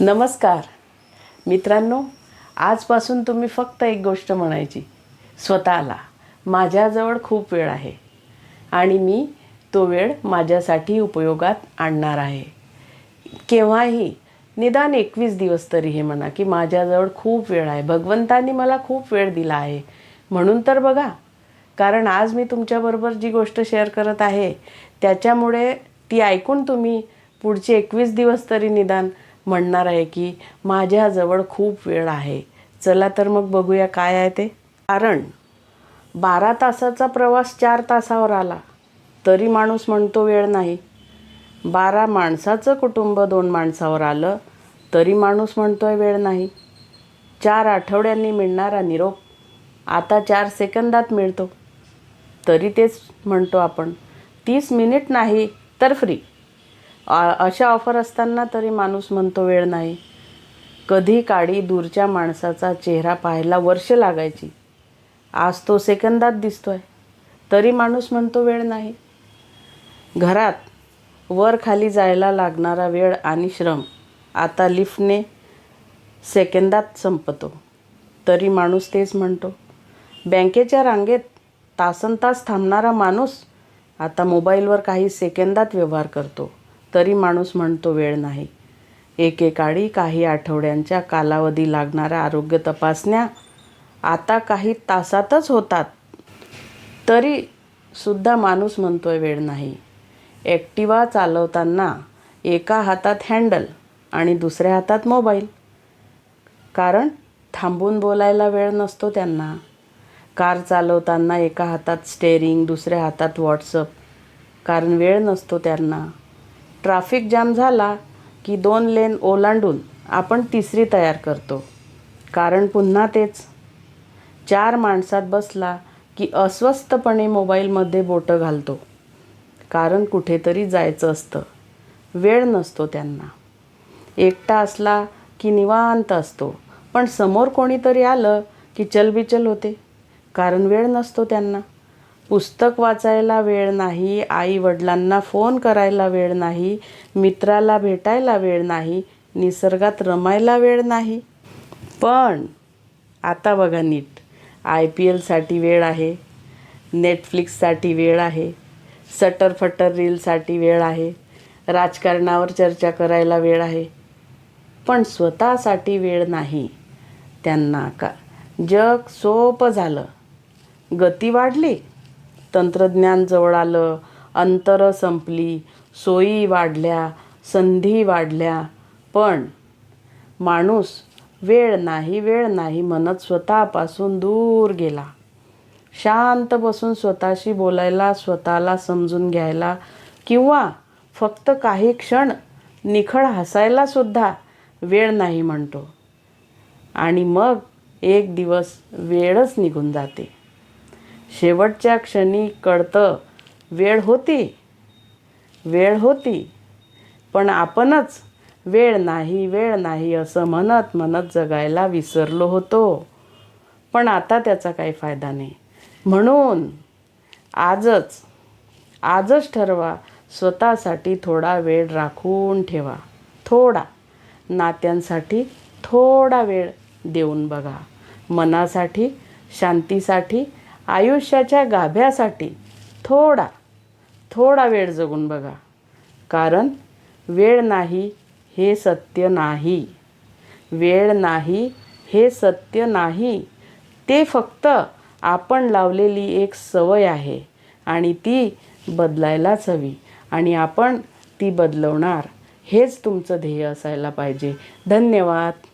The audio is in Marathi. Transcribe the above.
नमस्कार. मित्रांनो आजपासून तुम्ही फक्त एक गोष्ट म्हणायची. स्वतःला. माझ्याजवळ खूप वेळ आहे. आणि मी तो वेळ माझ्यासाठी उपयोगात आणणार आहे. केव्हाही निदान एकवीस दिवस तरी हे म्हणा की माझ्याजवळ खूप वेळ आहे. भगवंतानी मला खूप वेळ दिला आहे. म्हणून तर बघा. कारण आज मी तुमच्याबरोबर जी गोष्ट शेअर करत आहे त्याच्यामुळे ती ऐकून तुम्ही पुढचे एकवीस दिवस तरी निदान म्हणणार आहे की माझ्याजवळ खूप वेळ आहे. चला तर मग बघूया काय आहे ते. कारण बारा तासाचा प्रवास चार तासावर आला. तरी माणूस म्हणतो वेळ नाही. बारा माणसाचं कुटुंब दोन माणसावर आलं तरी माणूस म्हणतो आहे वेळ नाही. चार आठवड्यांनी मिळणारा निरोप आता चार सेकंदात मिळतो. तरी तेच म्हणतो आपण. तीस मिनिट नाही तर फ्री अशा ऑफर असताना तरी माणूस म्हणतो वेळ नाही. कधी काळी दूरच्या माणसाचा चेहरा पाहायला वर्ष लागायची. आज तो सेकंदात दिसतो आहे तरी माणूस म्हणतो वेळ नाही. घरात वर खाली जायला लागणारा वेळ आणि श्रम आता लिफ्टने सेकंदात संपतो. तरी माणूस तेच म्हणतो बँकेच्या रांगेत तासन तास थांबणारा माणूस आता मोबाईलवर काही सेकंदात व्यवहार करतो. तरी माणूस म्हणतो वेळ नाही. एकेकाळी काही आठवड्यांच्या कालावधी लागणाऱ्या आरोग्य तपासण्या आता काही तासातच होतात. तरी सुद्धा माणूस म्हणतोय वेळ नाही. ॲक्टिवा चालवताना एका हातात हँडल आणि दुसऱ्या हातात मोबाईल. कारण थांबून बोलायला वेळ नसतो त्यांना. कार चालवताना एका हातात स्टेअरिंग दुसऱ्या हातात व्हॉट्सअप. कारण वेळ नसतो त्यांना. ट्राफिक जाम झाला की दोन लेन ओलांडून आपण तिसरी तयार करतो. कारण पुन्हा तेच. चार माणसात बसला की अस्वस्थपणे मोबाईलमध्ये बोटं घालतो. कारण कुठेतरी जायचं असतं. वेळ नसतो त्यांना. एकटा असला की निवांत असतो. पण समोर कोणीतरी आलं की चलबिचल होते. कारण वेळ नसतो त्यांना. पुस्तक वाचायला वेळ नाही आई वडिलांना फोन करायला वेळ नाही मित्राला भेटायला वेळ नाही निसर्गात रमायला वेळ नाही. पण आता बघा नीट. आय पी एलसाठी वेळ आहे नेटफ्लिक्ससाठी वेळ आहे सटर फटर रीलसाठी वेळ आहे राजकारणावर चर्चा करायला वेळ आहे. पण स्वतःसाठी वेळ नाही त्यांना का? जग सोपं झालं. गती वाढली. तंत्रज्ञान जवळ आलं अंतरं संपली सोयी वाढल्या संधी वाढल्या. पण माणूस वेळ नाही वेळ नाही म्हणत स्वतःपासून दूर गेला. शांत बसून स्वतःशी बोलायला स्वतःला समजून घ्यायला किंवा फक्त काही क्षण निखळ हसायला सुद्धा वेळ नाही म्हणतो. आणि मग एक दिवस वेळच निघून जाते. शेवटच्या क्षणी कळतं वेळ होती. वेळ होती. पण आपणच वेळ नाही वेळ नाही असं म्हणत म्हणत जगायला विसरलो होतो. पण आता त्याचा काही फायदा नाही. म्हणून आजच आजच ठरवा स्वतःसाठी थोडा वेळ राखून ठेवा. थोडा. नात्यांसाठी थोडा वेळ देऊन बघा. मनासाठी शांतीसाठी आयुष्याच्या गाभ्यासाठी थोडा थोडा वेळ जगून बघा. कारण वेळ नाही हे सत्य नाही. वेळ नाही हे सत्य नाही. ते फक्त आपण लावलेली एक सवय आहे आणि ती बदलायलाच हवी आणि आपण ती बदलवणार. हेच तुमचं ध्येय असायला पाहिजे. धन्यवाद.